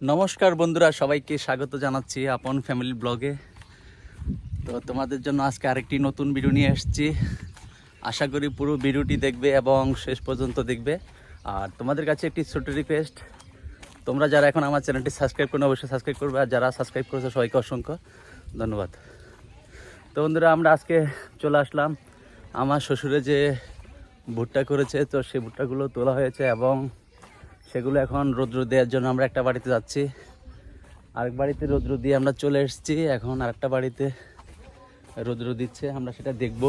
নমস্কার বন্ধুরা, সবাইকে স্বাগত জানাচ্ছি আপন ফ্যামিলি ব্লগে তো তোমাদের জন্য আজকে আরেকটি নতুন ভিডিও নিয়ে এসেছি। আশা করি পুরো ভিডিওটি দেখবে এবং শেষ পর্যন্ত দেখবে। আর তোমাদের কাছে একটি ছোট রিকোয়েস্ট তোমরা যারা এখন আমার চ্যানেলটি সাবস্ক্রাইব করো অবশ্যই সাবস্ক্রাইব করবে। আর যারা সাবস্ক্রাইব করেছ, সবাইকে অসংখ্য ধন্যবাদ। তো বন্ধুরা, আমরা আজকে চলে আসলাম আমার শ্বশুরে যে ভুট্টা করেছে, তো সেই ভুট্টাগুলো তোলা হয়েছে এবং সেগুলো এখন রৌদ্র দেওয়ার জন্য আমরা একটা বাড়িতে যাচ্ছি। আরেক বাড়িতে রৌদ্র দিয়ে আমরা চলে এসেছি। এখন আরেকটা বাড়িতে রৌদ্র দিচ্ছে, আমরা সেটা দেখব।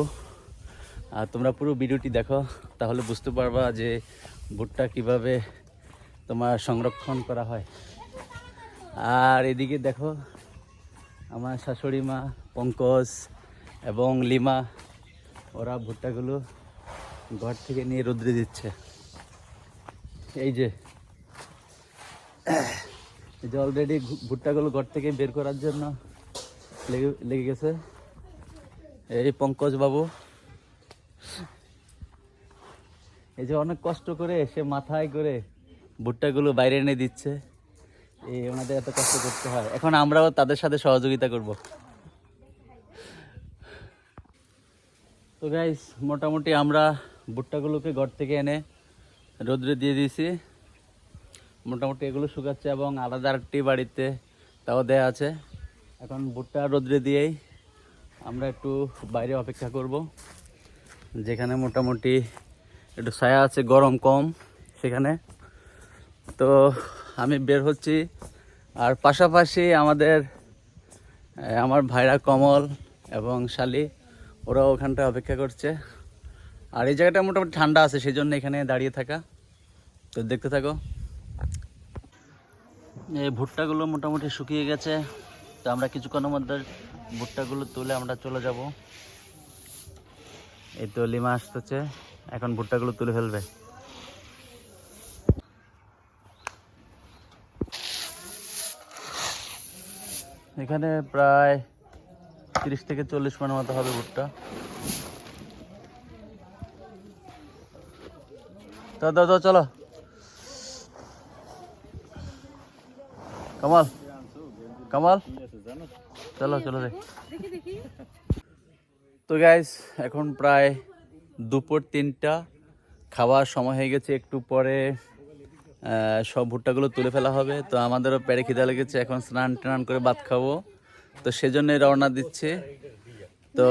আর তোমরা পুরো ভিডিওটি দেখো, তাহলে বুঝতে পারবা যে ভুট্টা কীভাবে তোমার সংরক্ষণ করা হয়। আর এদিকে দেখো, আমার শাশুড়ি মা, পঙ্কজ এবং লিমা, ওরা ভুট্টাগুলো ঘর থেকে নিয়ে রৌদ্রে দিচ্ছে। এই যে যে অলরেডি ভুট্টাগুলো ঘর থেকে বের করার জন্য লেগে লেগে গেছে। এই পঙ্কজ বাবু। এই যে অনেক কষ্ট করে সে মাথায় করে ভুট্টাগুলো বাইরে এনে দিচ্ছে। এই ওনাদের এত কষ্ট করতে হয়। এখন আমরাও তাদের সাথে সহযোগিতা করব। তো গাইস মোটামুটি আমরা ভুট্টাগুলোকে ঘর থেকে এনে রোদ্রে দিয়ে দিয়েছি। মোটামুটি এগুলো শুকাচ্ছে এবং আলাদা আরেকটি বাড়িতে তাও দেয়া আছে। এখন ভুট্টা রোদ্রে দিয়েই আমরা একটু বাইরে অপেক্ষা করব। যেখানে মোটামুটি একটু ছায়া আছে, গরম কম সেখানে। তো আমি বের হচ্ছি। আর পাশাপাশি আমাদের আমার ভাইরা কমল এবং শালি, ওরাও ওখানটায় অপেক্ষা করছে। আর এই জায়গাটা মোটামুটি ঠান্ডা আছে সেই জন্য এখানে দাঁড়িয়ে থাকা। তো দেখতে থাকো। এই ভুট্টাগুলো মোটামুটি শুকিয়ে গেছে। তো আমরা কিছুক্ষণের মধ্যে ভুট্টাগুলো তুলে আমরা চলে যাব। এই তো লিমা আসতেছে। এখন ভুট্টাগুলো তুলে ফেলবে। এখানে প্রায় তিরিশ থেকে চল্লিশ মনের মতো হবে ভুট্টা। তো দাও, চলো। কামাল কামাল। চলো চলো রে তো গাইস এখন প্রায় দুপুর তিনটা। খাওয়ার সময় হয়ে গেছে, একটু পরে সব ভুট্টাগুলো তুলে ফেলা হবে। তো আমাদেরও পেড়ে খিদা লেগেছে, এখন স্নান টান করে ভাত খাব। তো সেজন্যই রওনা দিচ্ছে। তো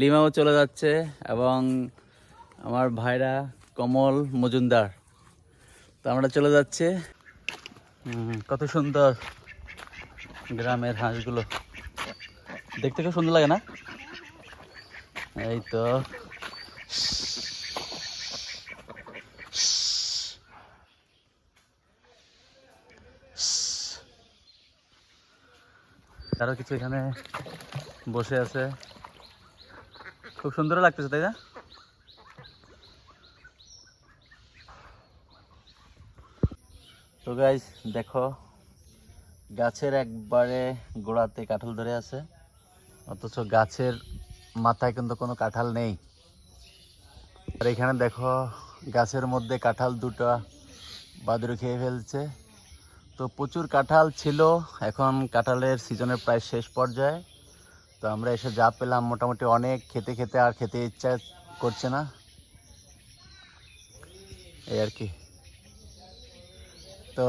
লিমাও চলে যাচ্ছে এবং আমার ভাইরা কমল মজুমদার। তো আমরা চলে যাচ্ছে। কত সুন্দর গ্রামের হাঁসগুলো। দেখতে খুব সুন্দর লাগে না? এই তো আরও কিছু এখানে বসে আছে। খুব সুন্দর লাগতেছে, তাই না? তো গাইস দেখো, গাছের একবারে গোড়াতে কাঁঠাল ধরে আছে, অথচ গাছের মাথায় কিন্তু কোনো কাঁঠাল নেই। আর এখানে দেখো, গাছের মধ্যে কাঁঠাল দুটো বাদুড়ে খেয়ে ফেলছে। তো প্রচুর কাঁঠাল ছিল, এখন কাঁঠালের সিজনের প্রায় শেষ পর্যায়ে। তো আমরা এসে যা পেলাম, মোটামুটি অনেক খেতে খেতে আর খেতে ইচ্ছা করছে না। এই আর কি। তো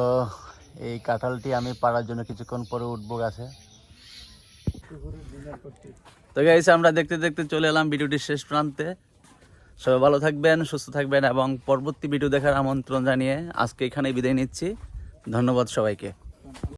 এই কাঁঠালটি আমি পাড়ার জন্য কিছুক্ষণ পরে উঠবো গাছে। তো গাইছে আমরা দেখতে দেখতে চলে এলাম ভিডিওটির শেষ প্রান্তে। সবাই ভালো থাকবেন, সুস্থ থাকবেন এবং পরবর্তী ভিডিও দেখার আমন্ত্রণ জানিয়ে আজকে এখানে বিদায় নিচ্ছি। ধন্যবাদ সবাইকে।